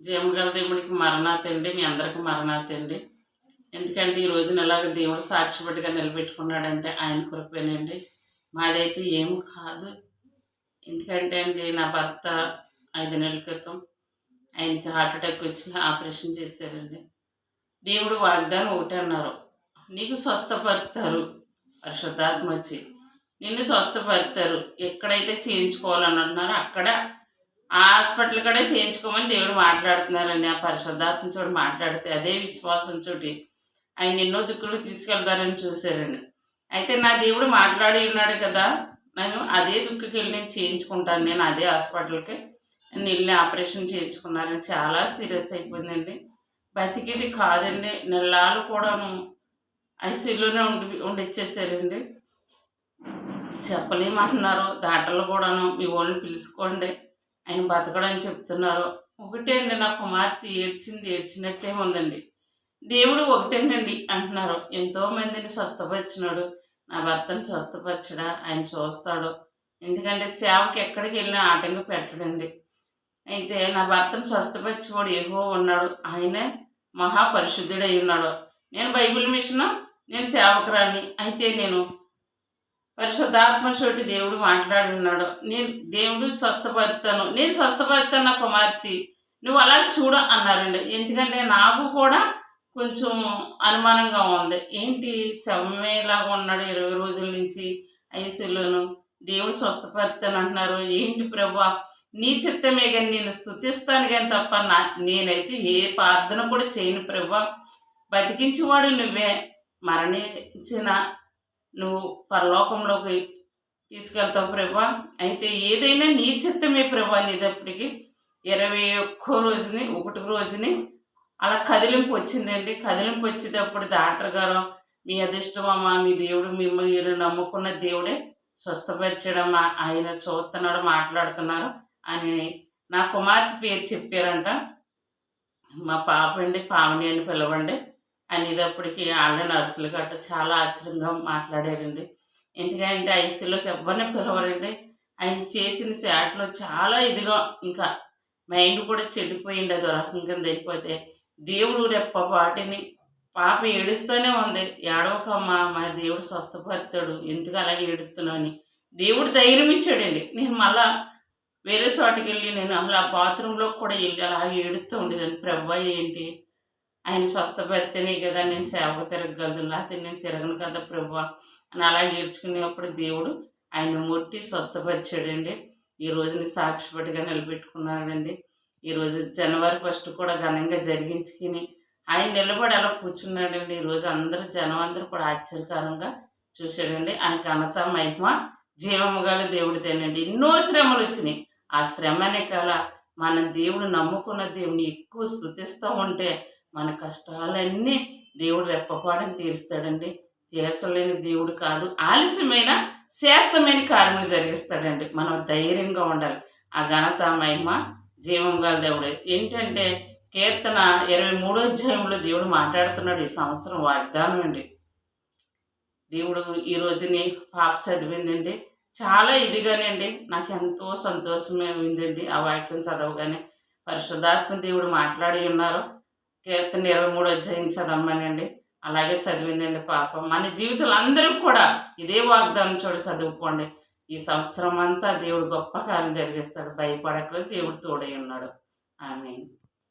జీవగల దేవుడికి మరణాతండి మీ అందరికి మరణాతండి ఎందుకంటే ఈ రోజున ఇలాగ దేవుడు సాక్షిపట్టుగా నిలబెట్టుకున్నాడంటే ఆయన కృపేనండి. మాదైతే ఏం కాదు. ఎందుకంటే అండి నా భర్త ఐదు నెలల క్రితం ఆయనకి హార్ట్ అటాక్ వచ్చి ఆపరేషన్ చేశారండి. దేవుడు వాగ్దానం ఒకటి అన్నారు. నీకు స్వస్థపరుతారు పరిశుద్ధాత్మ వచ్చి. నిన్ను స్వస్థపరుతారు. ఎక్కడైతే చేయించుకోవాలని అంటున్నారో అక్కడ హాస్పిటల్ కడే చేయించుకోమని దేవుడు మాట్లాడుతున్నారండి ఆ పరిశుద్ధాత్మ చోటు మాట్లాడితే అదే విశ్వాసం చోటి ఆయన ఎన్నో దిక్కులు తీసుకెళ్తారని చూశారండి. అయితే నా దేవుడు మాట్లాడి ఉన్నాడు కదా నేను అదే దుక్కుకి వెళ్ళి నేను చేయించుకుంటాను. నేను అదే హాస్పిటల్కి నేను వెళ్ళి ఆపరేషన్ చేయించుకున్నారని చాలా సీరియస్ అయిపోయిందండి. బతికేది కాదండి. నెలలు కూడాను ఐసీయూలోనే ఉండి ఉండిచ్చేసారండి. చెప్పలేమంటున్నారు. డాక్టర్లు కూడాను మీ వాళ్ళని పిలుచుకోండి. ఆయన బతకడని చెప్తున్నారు. ఒకటే అండి నా కుమార్తె ఏడ్చింది ఏడ్చినట్టే ఉందండి. దేవుడు ఒకటేనండి అంటున్నారు. ఎంతో మందిని స్వస్థపరిచినాడు. నా భర్తను స్వస్థపరచడా? ఆయన చూస్తాడు. ఎందుకంటే సేవకి ఎక్కడికి వెళ్ళినా ఆటంగా పెట్టడండి. అయితే నా భర్తను స్వస్థపరిచేవాడు ఏవో ఉన్నాడు. ఆయనే మహాపరిశుద్ధుడై ఉన్నాడు. నేను బైబిల్ మిషన్ నేను సేవకురాని అయితే నేను పరిశుద్ధాత్మశోటి దేవుడు మాట్లాడి ఉన్నాడు నేను దేవుడు స్వస్థపరుతాను. నేను స్వస్థపరుతాను నా కుమార్తె. నువ్వు అలా చూడ అన్నారండి ఎందుకంటే నాకు కూడా కొంచెం అనుమానంగా ఉంది. ఏంటి శవమేలాగా ఉన్నాడు ఇరవై రోజుల నుంచి ఐసీలోను దేవుడు స్వస్థపరుతాను అంటున్నారు. ఏంటి ప్రభా? నీ చిత్తమే కానీ నేను స్థుతిస్తాను కానీ తప్ప నా నేనైతే ఏ ప్రార్థన కూడా చేయను ప్రభా. బతికించేవాడు నువ్వే. మరణించిన నువ్వు పరలోకంలోకి తీసుకెళ్తావు ప్రభా. అయితే ఏదైనా నీ చిత్తమే ప్రభా నీదప్పటికి ఇరవై ఒక్కో రోజుని ఒకటి రోజుని అలా కదిలింపు వచ్చిందండి. కదిలింపు వచ్చేటప్పుడు డాక్టర్ గారు మీ అదృష్టమమ్మా మీ దేవుడు మిమ్మల్ని మీరు నమ్ముకున్న దేవుడే స్వస్థపరచడమ్మా. ఆయన చూస్తున్నాడు మాట్లాడుతున్నారు అని నా కుమార్తె పేరు చెప్పారంట. మా పాప అండి పావని అని పిలవండి. అనేటప్పటికి వాళ్ళ నర్సులు గట్ట చాలా ఆశ్చర్యంగా మాట్లాడారండి. ఎందుకంటే ఐసీలోకి ఎవరిని పిలవరండి. ఆయన చేసిన చాట్లో చాలా ఇదిగా ఇంకా మైండ్ కూడా చెడిపోయింది అది రకం కింద అయిపోతే. దేవుడు రెప్ప వాటిని పాప ఏడుస్తూనే ఉంది. ఏడవకమ్మ మన దేవుడు స్వస్థపరుతాడు ఎందుకు అలాగే ఏడుస్తున్నావు అని. దేవుడు ధైర్యం ఇచ్చాడండి. నేను మళ్ళా వేరే చోటకి వెళ్ళి నేను అసలు ఆ బాత్రూంలో కూడా వెళ్ళి అలాగే ఏడుస్తూ ఉండేదాన్ని. ప్రభా ఏంటి? ఆయన స్వస్థపడితేనే కదా నేను సేవకు తిరగగలదు లేకపోతే నేను తిరగను కదా ప్రభు అని అలా ఏడ్చుకునేప్పుడు దేవుడు ఆయన ముట్టి స్వస్థపరిచాడండి. ఈ రోజుని సాక్షిపటిగా నిలబెట్టుకున్నాడండి. ఈరోజు జనవరి ఫస్ట్ కూడా ఘనంగా జరిగించుకుని ఆయన నిలబడి అలా కూర్చున్నాడండి. ఈరోజు అందరూ జనం అందరూ కూడా ఆశ్చర్యకరంగా చూశాడండి. ఆయన ఘనత మహిమ జీవము గల దేవుడితేనండి ఎన్నో శ్రమలు వచ్చినాయి. ఆ శ్రమనే కల మన దేవుడు నమ్ముకున్న దేవుని ఎక్కువ స్థుతిస్తూ ఉంటే మన కష్టాలన్నీ దేవుడు రెప్పపాడని తీరుస్తాడండి. తీర్చలేని దేవుడు కాదు. ఆలస్యమైన శాస్త్రమైన కార్యములు జరిగిస్తాడండి. మనం ధైర్యంగా ఉండాలి. ఆ ఘనత మహిమ జీవం గల దేవుడు. ఏంటంటే కీర్తన ఇరవై మూడో అధ్యాయంలో దేవుడు మాట్లాడుతున్నాడు ఈ సంవత్సరం వాగ్దానం అండి. దేవుడు ఈ రోజుని పాప చదివిందండి. చాలా ఇదిగానండి నాకు ఎంతో సంతోషమే ఉందండి ఆ వాక్యం చదవగానే. పరిశుద్ధాత్మ దేవుడు మాట్లాడి ఉన్నారు. కీర్తన ఇరవై మూడు అధ్యాయం చదవమనండి. అలాగే చదివిందండి పాపం. మన జీవితాలు అందరికి కూడా ఇదే వాగ్దానం చూడు చదువుకోండి. ఈ సంవత్సరం అంతా దేవుడు గొప్ప కాలం జరిగిస్తాడు. భయపడకలేదు దేవుడు తోడై ఉన్నాడు. ఆమె